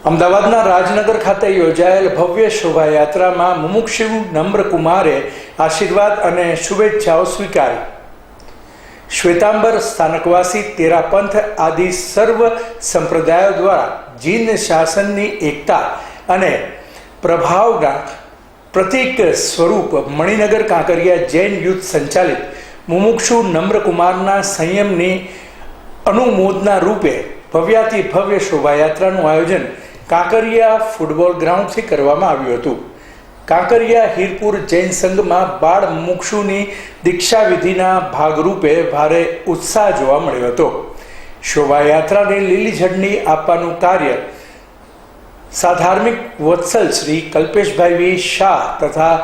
અમદાવાદના રાજનગર ખાતે યોજાયેલ ભવ્ય શોભાયાત્રામાં મુમુક્ષુ નમ્રકુમારે આશીર્વાદ અને શુભેચ્છાઓ સ્વીકારી. શ્વેતાંબર સ્થાનકવાસી તેરાપંથ આદિ સર્વ સંપ્રદાયો દ્વારા જીન શાસનની એકતા અને પ્રભાવના પ્રતીક સ્વરૂપ મણિનગર કાંકરિયા જૈન યુથ સંચાલિત મુમુક્ષુ નમ્રકુમારના સંયમની અનુમોદના રૂપે ભવ્યાતિ ભવ્ય શોભાયાત્રાનું આયોજન કાંકરિયા ફૂટબોલ ગ્રાઉન્ડથી કરવામાં આવ્યું હતું. કાંકરિયા હીરપુર જૈન સંઘમાં બાળ મુક્ષુની દીક્ષાવિધિના ભાગરૂપે ભારે ઉત્સાહ જોવા મળ્યો હતો. શોભાયાત્રાને લીલી ઝંડી આપવાનું કાર્ય સાધાર્મિક વત્સલ શ્રી કલ્પેશભાઈ વી શાહ તથા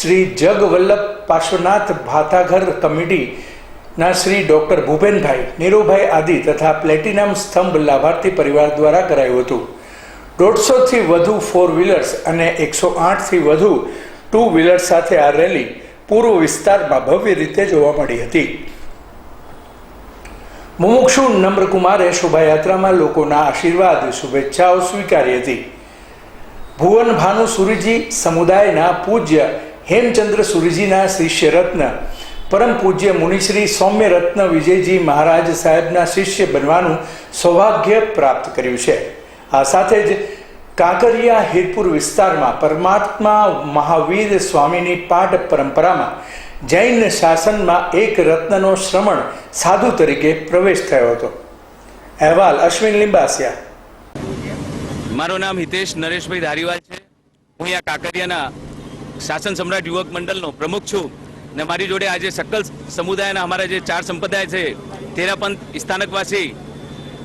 શ્રી જગવલ્લભ પાર્શ્વનાથ ભાતાઘર કમિટીના શ્રી ડૉક્ટર ભૂપેનભાઈ, નીરુભાઈ આદિ તથા પ્લેટિનમ સ્તંભ લાભાર્થી પરિવાર દ્વારા કરાયું હતું. દોઢસોથી વધુ ફોર વ્હીલર્સ અને એકસો આઠથી વધુ ટુ વ્હીલર્સ સાથે આ રેલી પૂર્વ વિસ્તારમાં ભવ્ય રીતે જોવા મળી હતી. મુમુક્ષુ નમ્રકુમારે શોભાયાત્રામાં લોકોના આશીર્વાદ, શુભેચ્છાઓ સ્વીકારી હતી. ભુવન ભાનુ સુરીજી સમુદાયના પૂજ્ય હેમચંદ્ર સુરીજીના શિષ્ય રત્ન પરમ પૂજ્ય મુનિશ્રી સૌમ્ય રત્ન વિજયજી મહારાજ સાહેબના શિષ્ય બનવાનું સૌભાગ્ય પ્રાપ્ત કર્યું છે. આ સાથે જ કાંકરિયા હિરપુર વિસ્તારમાં પરમાત્મા મહાવીર સ્વામીની પાઠ પરંપરામાં જૈન શાસનમાં એક રત્નનો શ્રમણ સાધુ તરીકે પ્રવેશ થયો હતો. અહેવાલ અશ્વિન લિંબાસિયા. મારું નામ હિતેશ નરેશભાઈ ધારીવાલ છે. હું અહીંયા કાંકરિયાના શાસન સમ્રાટ યુવક મંડળનો પ્રમુખ છું ને મારી જોડે આજે સકલ સમુદાયના અમારા જે ચાર સંપ્રદાય છે તેના પણ સ્થાનકવાસી,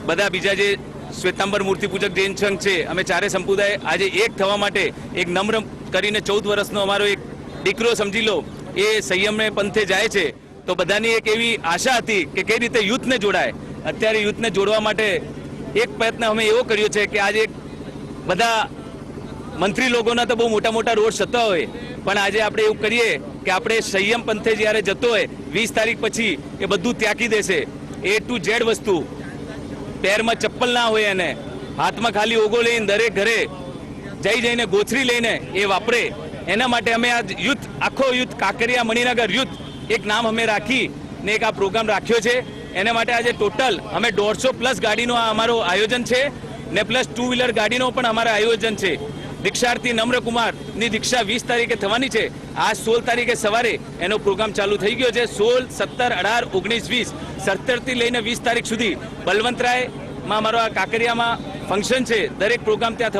બધા બીજા જે શ્વેતાંબર મૂર્તિ પૂજક જૈન સંઘ છે. અમે ચારે સંપ્રદાય આજે એક થવા માટે એક નમ્ર કરીને ચૌદ વર્ષનો અમારો એક દીકરો સમજી લો, એ સંયમને પંથે જાય છે. તો બધાની એક એવી આશા હતી કે કઈ રીતે યુથને જોડાય. અત્યારે યુથને જોડવા માટે એક પ્રયત્ન અમે એવો કર્યો છે કે આજે બધા મંત્રી લોકોના તો બહુ મોટા મોટા રોડ થતા હોય. પણ આજે આપણે એવું કરીએ કે આપણે સંયમ પંથે જ્યારે જતો હોય, વીસ તારીખ પછી એ બધું ત્યાગી દેશે. એ ટુ ઝેડ વસ્તુ પેરમાં ચપ્પલ ના હોય એને. હાથમાં ખાલી ઓગો લઈને દરેક ઘરે જઈ જઈને ગોથરી લઈને એ વાપરે. એના માટે અમે આ યુથ, આખો યુથ કાંકરિયા મણિનગર યુથ એક નામ અમે રાખી ને એક આ પ્રોગ્રામ રાખ્યો છે. એના માટે આજે ટોટલ અમે દોઢસો પ્લસ ગાડીનું આ અમારું આયોજન છે ને પ્લસ ટુ વ્હીલર ગાડીનો પણ અમારા આયોજન છે. દીક્ષાર્થી નમ્રકુમારની દીક્ષા વીસ તારીખે થવાની છે. આ સોળ તારીખે સવારે એનો પ્રોગ્રામ ચાલુ થઈ ગયો છે. સોળ, સત્તર, અઢાર, ઓગણીસ, વીસ સત્તરથી લઈને વીસ તારીખ સુધી બલવંતરાયમાં અમારો આ કાંકરિયામાં ફંક્શન છે. દરેક પ્રોગ્રામ ત્યાં